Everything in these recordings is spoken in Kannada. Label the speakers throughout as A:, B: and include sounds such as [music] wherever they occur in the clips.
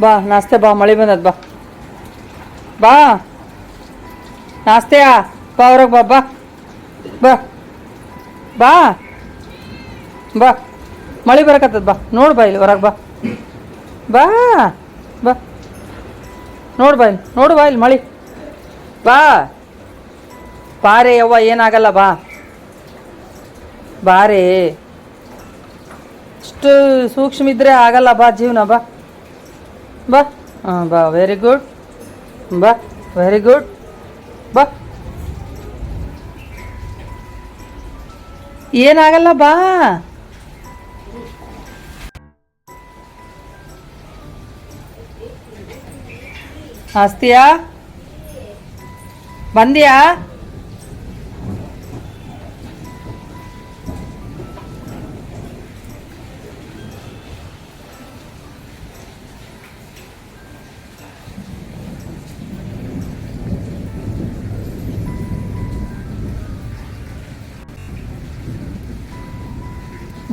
A: ಬಾ, ನಾಸ್ತೆ ಬಾ, ಮಳೆ ಬಂದದ ಬಾ. ಬಾ. ನಾಸ್ತೆಯಾ? ಬಾ, ಹೊರಗೆ ಬಾ ಬಾ. ಬಾ. ಬಾ. ಬಾ. ಮಳೆ ಬರಕತ್ತದ ಬಾ. ನೋಡು ಬಾ ಇಲ್ಲಿ, ಹೊರಗೆ ಬಾ. ಬಾ. ಬಾ. ನೋಡು ಬಾ ಇಲ್ಲಿ, ನೋಡು ಬಾ ಇಲ್ಲಿ ಮಳೆ. ಬಾ. ಬಾರೆ ಯವ್ವ ಏನಾಗಲ್ಲ ಬಾ. ಬಾರೆ. ಇಷ್ಟು ಸೂಕ್ಷ್ಮ ಇದ್ರೆ ಆಗಲ್ಲ ಬಾ, ಜೀವನ ಬಾ. ಬಾ. ಹಾಂ ಬಾ. ವೆರಿ ಗುಡ್ ಬಾ. ವೆರಿ ಗುಡ್ ಬಾ. ಏನಾಗಲ್ಲ ಬಾ. ಆಸ್ತಿಯಾ? ಬಂದ್ಯಾ?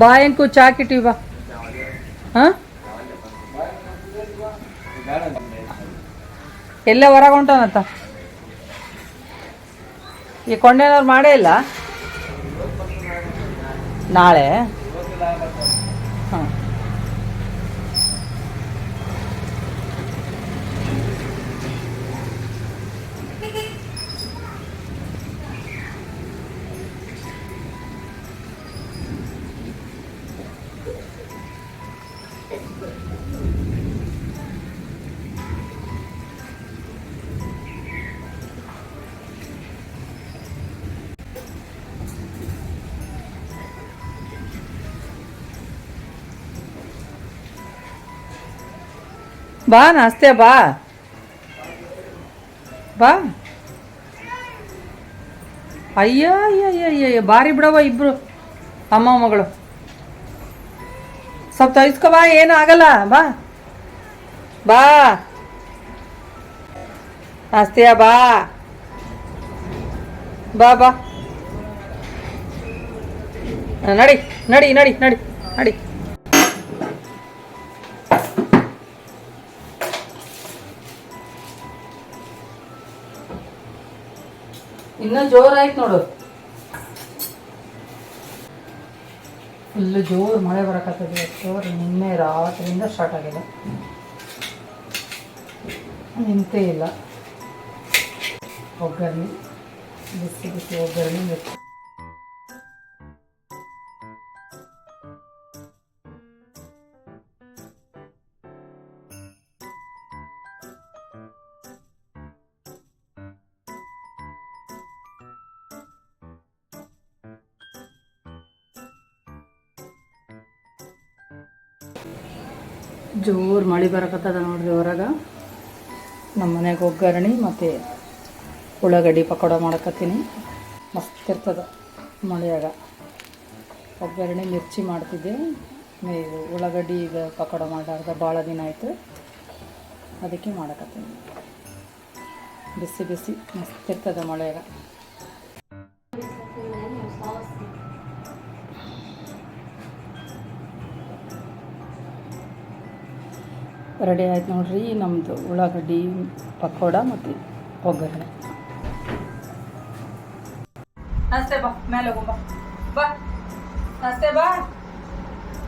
A: ಬಾ ಚಾಕಿಟಿವ ಹಾಂ? ಎಲ್ಲೇ ಹೊರಗೆ ಹೊಂಟಾನಂತ. ಈ ಕೊಂಡೇನವ್ರು ಮಾಡೇ ಇಲ್ಲ. ನಾಳೆ. ಬಾ ನಾಸ್ತೆ ಬಾ. ಬಾ. ಅಯ್ಯ ಅಯ್ಯ ಅಯ್ಯ ಬಾರಿ ಬಿಡವ ಇಬ್ರು ಅಮ್ಮ ಮಗಳು. ಸ್ವಲ್ಪ ತೈಸ್ಕೊ ಬಾ, ಏನು ಆಗಲ್ಲ, ಬಾ. ಬಾ. ನಾಸ್ತೆಯ, ಬಾ. ಬಾ ಬಾ. ನಡಿ ನಡಿ ನಡಿ ನಡಿ ನಡಿ. ಇನ್ನ ಜೋರಾಯ್ತು ನೋಡು. ಫುಲ್ ಜೋರ್ ಮಳೆ ಬರಕತ್ತದೆ ಜೋರು ನಿನ್ನೆ ರಾತ್ರಿಯಿಂದ ಸ್ಟಾರ್ಟ್ ಆಗಿದೆ. ನಿಂತೇ ಇಲ್ಲ. ಒಗ್ಗರಣೆ. ಬಿಸಿ ಬಿಸಿ ಒಗ್ಗರಣೆ ಜೋರು ಮಳೆ ಬರಕತ್ತದ ನೋಡ್ರಿ ಹೊರಗೆ. ನಮ್ಮ ಮನೆಗೆ ಒಗ್ಗರಣೆ ಮತ್ತು ಉಳ್ಳಾಗಡ್ಡಿ ಪಕೋಡ ಮಾಡಕತ್ತೀನಿ. ಮಸ್ತ್ ಇರ್ತದ ಮಳೆಯಾಗ. ಒಗ್ಗರಣೆ ಮಿರ್ಚಿ ಮಾಡ್ತಿದ್ದೆ. ಮೇ- ಉಳ್ಳಾಗಡ್ಡಿ ಈಗ ಪಕೋಡ ಮಾಡಾರ್ದ ಭಾಳ ದಿನ ಆಯಿತು. ಅದಕ್ಕೆ ಮಾಡಕತ್ತೀನಿ. ಬಿಸಿ ಬಿಸಿ ಮಸ್ತ್ ಇರ್ತದ ಮಳೆಯಾಗ. ರೆಡಿ ಆಯ್ತು ನೋಡ್ರಿ ನಮ್ಮದು ಉಳ್ಳಾಗಡ್ಡಿ ಪಕೋಡ ಮತ್ತು ಒಗ್ಗರಣೆ. ಅಷ್ಟೇ ಬಾ ಮೇಲೆ ಹೋಗು ಬಾ. ಬಾ. ಅಷ್ಟೇ ಬಾ.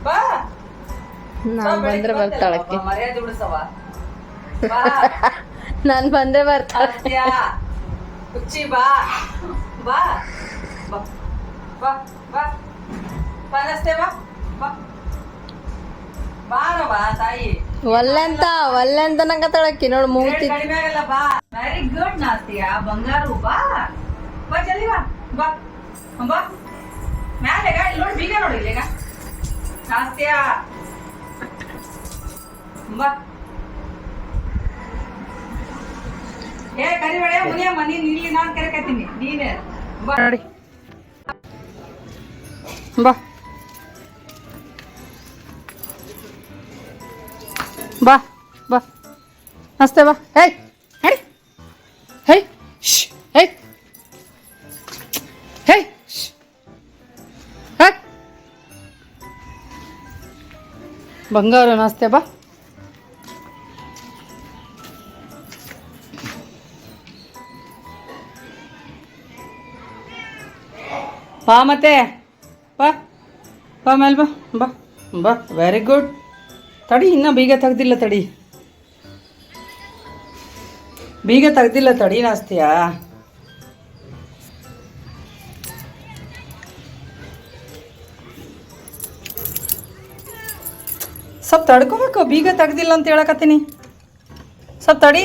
A: ಬಾ.
B: ನಾನ್ ಬಂದ್ರೆ ಬರ್ತಾಳಕ್ಕೆ
A: ಮರ್ಯಾದೆ ಉಳಿಸವ ಬಾ.
B: ನಾನ್ ಬಂದ್ರೆ ಬರ್ತಾಳೆ.
A: ಕುಚ್ಚಿ [laughs] ಬಾ. ಬಾ. ಬಾ. ಬಾ. ಬಾ. ಬಾ. ನಸ್ತೆ ಬಾ. ಬಾ. ಬಾರವ್ವ ತಾಯಿ.
B: ಒಲ್ಲೆಂತ ನಂಗ ತಳಕ್ಕಿ ನೋಡು ಮೂತಿ
A: ಕಡಿಮೆ ಆಗಲ್ಲ ಬಾ. ವೆರಿ ಗುಡ್ ನಾಸ್ತಿಯಾ ಬಂಗಾರು ಬಾ. ಬಾ ಜಲ್ದಿ ಬಾ. ಬಾ. ಬಾ. ಮ್ಯಾಲೆ ಈಗ ಇಲ್ಲಿ ನೋಡಿ ಬೀಗ ನೋಡಿ ಇಲ್ಲಿಗ. ನಾಸ್ತಿಯ ಬಾ. ಏ ಕರಿಬೇಡ ಮನಿ ಇಲ್ಲಿ ನಾನು ಕರೆಕತ್ತೀನಿ ನೀನೆ. ಬಾ. ನೋಡಿ. ಬಾ. ಬಾ ಬಾ. ನಮಸ್ತೆ, ಬಾ. ಹೇಯ್ ಹೇಯ್ ಹೇಯ್ ಶ್ ಹೇಯ್ ಹೇಯ್ ಶ್ ಹೇಯ್ ಬಂಗಾರ, ನಮಸ್ತೆ, ಬಾ. ಬಾ ಮತ್ತೆ. ಬಾ ಬಾ ಮೇಲೆ ಬಾ. ಬಾ ಬಾ. ವೆರಿ ಗುಡ್ ತಡಿ, ಇನ್ನೂ ಬೀಗ ತೆಗ್ದಿಲ್ಲ ತಡಿ. ಬೀಗ ತೆಗ್ದಿಲ್ಲ ತಡಿ, ನಾಸ್ತಿಯಾ. ಸ್ವಲ್ಪ ತಡ್ಕೋಬೇಕು, ಬೀಗ ತೆಗ್ದಿಲ್ಲ ಅಂತ ಹೇಳಕತ್ತೀನಿ. ಸ್ವಲ್ಪ ತಡಿ.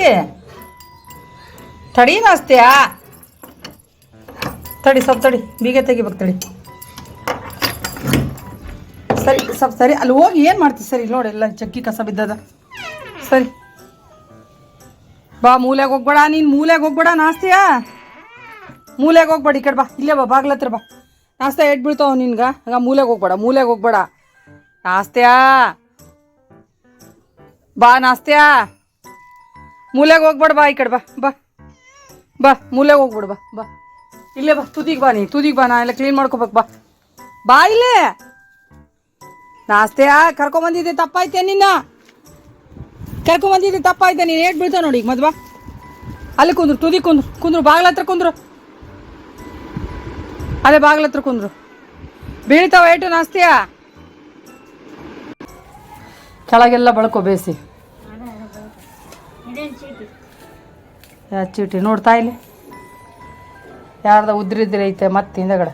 A: ತಡಿ, ನಾಸ್ತಿಯಾ. ತಡಿ, ಸ್ವಲ್ಪ ತಡಿ, ಬೀಗ ತೆಗಿಬೇಕು ತಡಿ. ಸರಿ, ಸ್ವಲ್ಪ ಸರಿ, ಅಲ್ಲಿ ಹೋಗಿ ಏನು ಮಾಡ್ತೀವಿ ಸರಿ ನೋಡಿ, ಎಲ್ಲ ಚಕ್ಕಿ ಕಸ ಬಿದ್ದದ. ಸರಿ. ಬಾ, ಮೂಲೆಗೆ ಹೋಗ್ಬೇಡ, ನೀನು ಮೂಲೆಗೆ ಹೋಗ್ಬೇಡ, ನಾಸ್ತಿಯಾ? ಮೂಲೆಗೆ ಹೋಗ್ಬೇಡ, ಈ ಕಡೆ ಬಾ, ಇಲ್ಲೇ ಬಾ ಬಾಗ್ಲತ್ರ ಬಾ. ನಾಸ್ತಾ ಎಡ್ ಬೀಳ್ತಾವ ನಿನ್ಗೆ? ಹಂಗ ಮೂಲೆಗೆ ಹೋಗ್ಬೇಡ ಮೂಲೆಗೆ ಹೋಗ್ಬೇಡ. ನಾಸ್ತ್ಯಾ? ಬಾ, ನಾಸ್ತ್ಯಾ? ಮೂಲೆಗೆ ಹೋಗ್ಬೇಡ, ಬಾ, ಈ ಕಡೆ ಬಾ ಬಾ. ಬಾ, ಮೂಲೆಗೆ ಹೋಗ್ಬೇಡ, ಬಾ ಬಾ. ಇಲ್ಲೇ ಬಾ, ತುದಿಗೆ ಬಾ ನೀ, ತುದಿಗೆ ಬಾ, ನಾ ಎಲ್ಲ ಕ್ಲೀನ್ ಮಾಡ್ಕೋಬೇಕು, ಬಾ. ಬಾ, ಇಲ್ಲೇ. ನಾಸ್ತೆಯಾ ಕರ್ಕೊಂಬಂದಿದ್ದೆ ತಪ್ಪಾಯ್ತೆ ನಿನ್ನ? ಕರ್ಕೊಂಬಂದಿದ್ದೆ ತಪ್ಪಾಯ್ತೆ, ನೀನು ಏಟ್ ಬೀಳ್ತಾವ ನೋಡಿ ಮದ್ವಾ ಅಲ್ಲಿ ಕುಂದ್ರು, ತುದಿ ಕುಂದ್ರು ಕುಂದ್ರು, ಬಾಗ್ಲ ಹತ್ರ ಕುಂದ್ರು. ಅದೇ ಬಾಗ್ಲ ಹತ್ರ ಕುಂದ್ರು. ಬೀಳ್ತಾವ, ಏಟು ನಾಸ್ತಿಯ? ಕೆಳಗೆಲ್ಲ ಬಳ್ಕೊ, ಬೇಸಿ. ಯಾ, ಚೀಟಿ ನೋಡ್ತಾ ಇಲ್ಲಿ? ಯಾರ್ದ ಉದ್ರಿದ್ರೆ ಐತೆ, ಮತ್ತೆ ಹಿಂದಗಡೆ.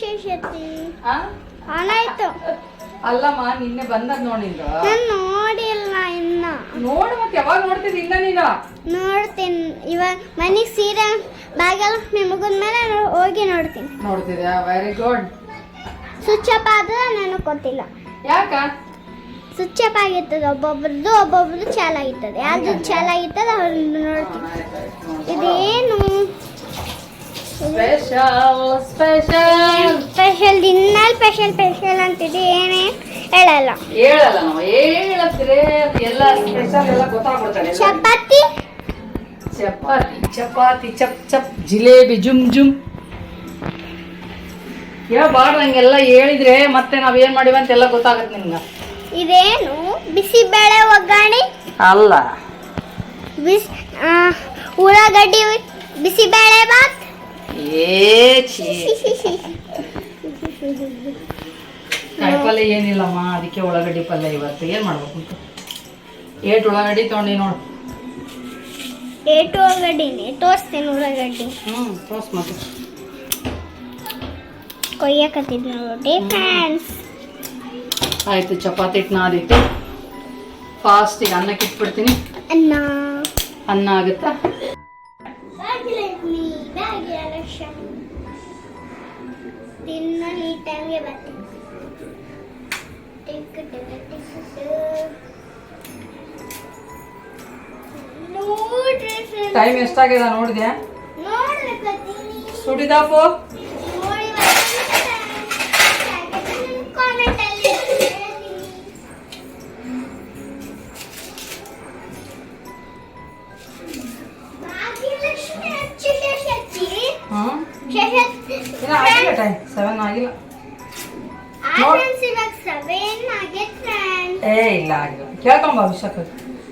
C: ಶೇಷತಿ ಆನಾಯ್ತು ಆಯ್ತು.
A: ಅಲ್ಲಮ್ಮ ನಿನ್ನೆ ಬಂದದ್ ನೋಡಿಲ್ಲ
C: ನಾನು ನೋಡಿಲ್ಲ ಇನ್ನ.
A: ನೋಡು ಮತ್ತೆ ಯಾವಾಗ ನೋಡ್ತಿದ್ ಇನ್ನ ನೀನು?
C: ನೋಡ್ತೀನಿ. ಇವಾಗ ಮನೆಗೆ ಸೀರೆ ಭಾಗ್ಯಲಕ್ಷ್ಮಿ ಮುಗಿದ್ಮೇಲೆ ಮೇಲೆ ಹೋಗಿ ನೋಡ್ತೀನಿ.
A: ನೋಡ್ತಿದ್ಯಾ? ವೆರಿ ಗುಡ್
C: ಸ್ವಿಚ್ ಅಪ್ ಆದ್ರೆ ನನಗೆ ಗೊತ್ತಿಲ್ಲ
A: ಯಾಕ?
C: ಸ್ವಿಚ್ ಅಪ್ ಆಗಿರ್ತದೆ. ಒಬ್ಬೊಬ್ರದ್ದು ಒಬ್ಬೊಬ್ರದ್ದು ಚಾಲಾಗಿರ್ತದೆ ಯಾವ್ದು ಚಾಲ್ ಆಗಿರ್ತದೆ ಅವ್ರದ್ದು ನೋಡ್ತೀನಿ. ಇದೇನು?
A: ಸ್ಪೆಷಲ್ ಸ್ಪೆಷಲ್
C: ಸ್ಪೆಷಲ್ ದಿನ ಸ್ಪೆಷಲ್ ಸ್ಪೆಷಲ್ ಅಂತಿದೆ ಏನೇ ಹೇಳಲ್ಲ.
A: ಹೇಳಲ್ಲ ನಾವು ಹೇಳತ್ರೆ ಎಲ್ಲ ಸ್ಪೆಷಲ್ ಎಲ್ಲ ಗೊತ್ತಾಗ್ಬಿಡ್ತಾರೆ
C: ಚಪಾತಿ?
A: ಚಪಾತಿ ಚಪಾತಿ ಚಪ್ ಚಪ್ ಜಿಲೇಬಿ ಜುಮ್ ಜುಮ್. ಹೇಳ್ಬಾರ್ದು ಹಂಗೆಲ್ಲ ಹೇಳಿದ್ರೆ ಮತ್ತೆ ನಾವು ಏನು ಅಂತ ಎಲ್ಲ ಗೊತ್ತಾಗತ್ತೆ ನಿಮ್ಗೆ.
C: ಇದೇನು ಬಿಸಿ ಬೇಳೆ ಒಗ್ಗರಣೆ?
A: ಅಲ್ಲ.
C: ಬಿಸ್ ಉಳ್ಳಾಗಡ್ಡಿ ಬಿಸಿಬೇಳೆ ಬಾತ್?
A: ಕಾಯಿಪಲ್ಯ ಏನಿಲ್ಲಮ್ಮ ಅದಕ್ಕೆ ಉಳ್ಳಾಗಡ್ಡಿ ಪಲ್ಯ ಇವತ್ತು. ಏನು ಮಾಡ್ಬೇಕು ಅಂತ? ಏಟ್ ಉಳ್ಳಾಗಡ್ಡಿ ತೊಗೊಂಡಿ ನೋಡು.
C: ಏಟು ಉಳ್ಳಾಗಡ್ಡಿನೇ? ತೋರಿಸ್ತೇನೆ ಉಳ್ಳಾಗಡ್ಡಿ.
A: ಹ್ಞೂ ತೋರ್ಸ್ ಮತ್ತೆ.
C: ಕೊಯ್ಯಕತ್ತಿದ್ ನೋಡಿ ಫ್ರೆಂಡ್ಸ್
A: ಆಯಿತು ಚಪಾತಿ ಹಿಟ್ಟು ನಾದಿಟ್ಟು ಫಾಸ್ಟಿಗೆ ಅನ್ನಕ್ಕೆ ಇಟ್ಬಿಡ್ತೀನಿ.
C: ಅನ್ನ.
A: ಅನ್ನ ಆಗುತ್ತಾ?
C: ಭಾಗ್ಯಲಕ್ಷ್ಮಿ ದಿನ ಈ ಟೈಮ್ಗೆ ಬರ್ತೀನಿ ಟಿಕ್ ಟಿಕ್.
A: ಟೈಮ್ ಎಷ್ಟಾಗಿದೆ ನೋಡಿದೆ
C: ನೋಡ್ರಿ
A: ಆಗಿಲ್ಲ ಏ ಇಲ್ಲ ಆಗಿಲ್ಲ. ಕೇಳ್ಕೊಂಬ ಅಭಿಷೇಕ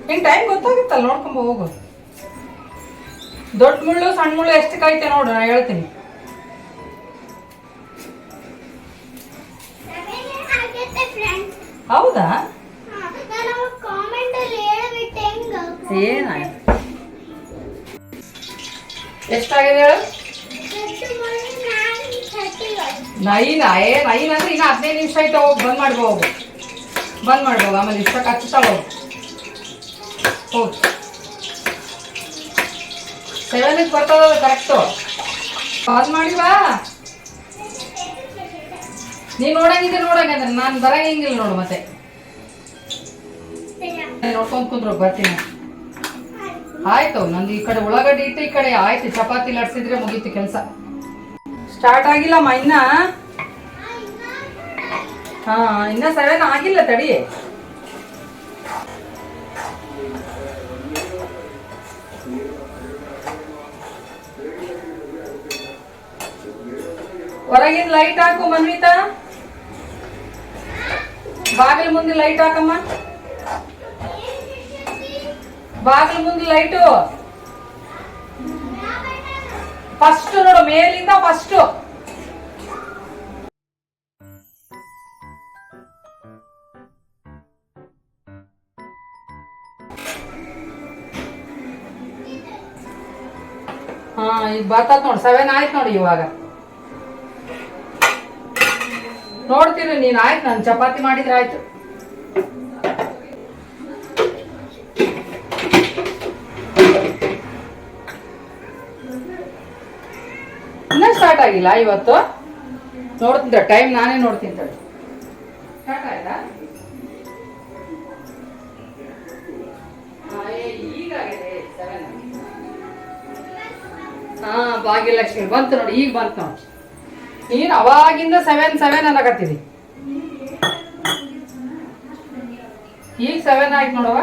A: ನಿಂಗೆ ಟೈಮ್ ಗೊತ್ತಾಗುತ್ತಲ್ಲ ನೋಡ್ಕೊಂಬ ಹೋಗು. ದೊಡ್ಡ ಮುಳ್ಳು ಸಣ್ಣ ಮುಳ್ಳು ಎಷ್ಟು ಕಾಯ್ತೆ ನೋಡು ನಾ ಹೇಳ್ತೀನಿ. ಹೌದಾ?
C: ನಾನು
A: ಏನಾಯ್ತು? ಎಷ್ಟಾಗಿದೆ ಹೇಳು? ನೈನ ಏ, ನೈನ್ ಅಂದ್ರೆ ಇನ್ನು ಹದಿನೈದು ನಿಮಿಷ ಆಯ್ತು, ಹೋಗಿ, ಬಂದ್ ಮಾಡ್ಬೋ ಹೋಗು. ಬಂದ್ ಮಾಡ್ಬೋದು ಆಮೇಲೆ ಇಷ್ಟಕ್ಕೆ ಹಚ್ಚುತ್ತಾ ಹೋಗು ಹೋಗು ಸೆವೆನಿಗೆ ಕರೆಕ್ಟು ಕಾಲ್ ಮಾಡಿವಾ ನೀನು ನೋಡಂಗಿದ್ರೆ ನೋಡಂಗ ನಾನು ಬರಂಗಿಲ್ಲ ನೋಡು ಮತ್ತೆ. ನೋಡ್ಕೊಂಡ್ ಕುಂದ್ರು, ಬರ್ತೀನಿ. ಆಯ್ತು, ನಂದು ಈ ಕಡೆ ಉಳ್ಳಾಗಡ್ಡಿ ಇಟ್ಟು ಈ ಕಡೆ, ಆಯ್ತು, ಚಪಾತಿ ಲಡ್ಸಿದ್ರೆ ಮುಗೀತು ಕೆಲಸ. ಸ್ಟಾರ್ಟ್ ಆಗಿಲ್ಲಮ್ಮ ಇನ್ನ? ಹಾ, ಇನ್ನ ಸೆವೆನ್ ಆಗಿಲ್ಲ ತಡಿ. ಹೊರಗಿನ ಲೈಟ್ ಹಾಕು, ಮನ್ವಿತಾ. ಬಾಗಿಲ ಮುಂದೆ ಲೈಟ್ ಹಾಕಮ್ಮ. ಬಾಗಿಲ ಮುಂದೆ ಲೈಟು ಫಸ್ಟ್ ನೋಡು, ಮೇಲಿಂದ ಫಸ್ಟ್ ಹಾ, ಈಗ ಬರ್ತತ್ ನೋಡಿ ಸೆವೆನ್ ಆಯ್ತು ನೋಡಿ ಇವಾಗ. ನೋಡ್ತೀನಿ ನೀನ್ ಆಯ್ತು, ನಾನು ಚಪಾತಿ ಮಾಡಿದ್ರೆ ಆಯ್ತು ಇನ್ನ ಸ್ಟಾರ್ಟ್ ಆಗಿಲ್ಲ ಇವತ್ತು. ನೋಡ್ತಿದ್ದೆ ಟೈಮ್ ನಾನೇ ನೋಡ್ತೀನಿ ತಡಿ. ಹಾ, ಭಾಗ್ಯಲಕ್ಷ್ಮಿ ಬಂತು ನೋಡಿ ಈಗ ಬಂತು. ನೋಡಿ ನೀನು ಅವಾಗಿಂದ ಸೆವೆನ್ ಸೆವೆನ್ ಅನ್ನಕತ್ತಿದಿ ಈಗ ಸೆವೆನ್ ಆಯ್ತು ನೋಡವ